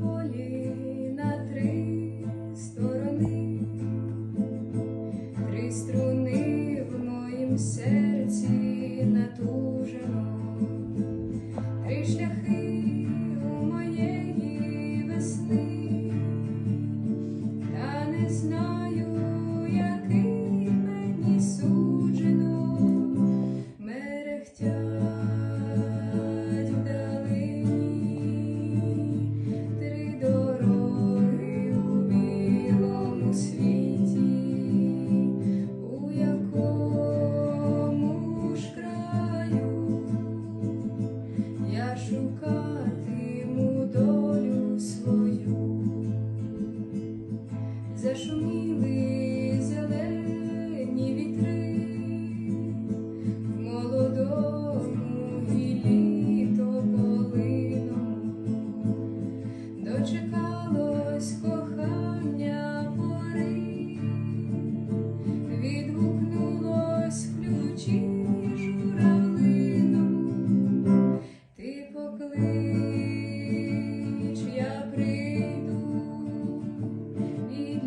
полі на три сторони, три струни в моїм серці на ту.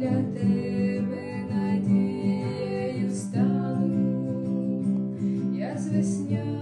для тебе надією стану, я з весня.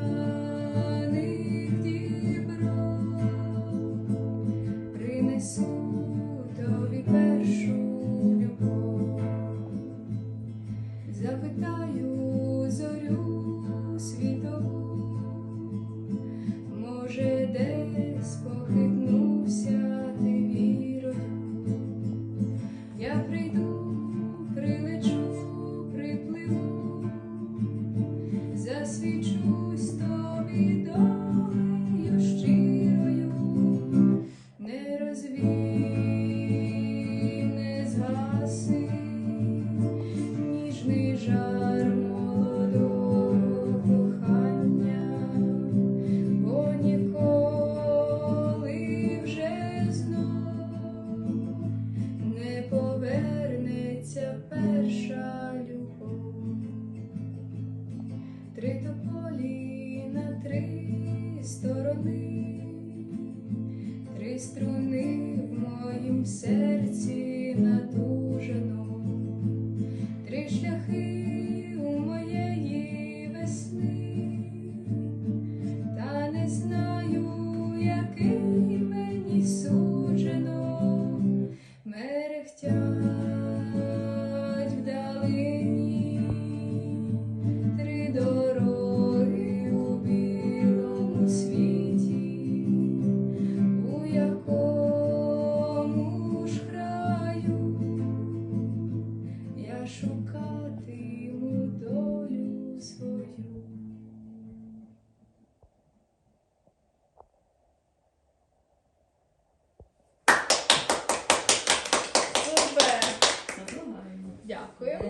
три тополі на три сторони, три струни в моїм серці натужено, три шляхи. 않고요.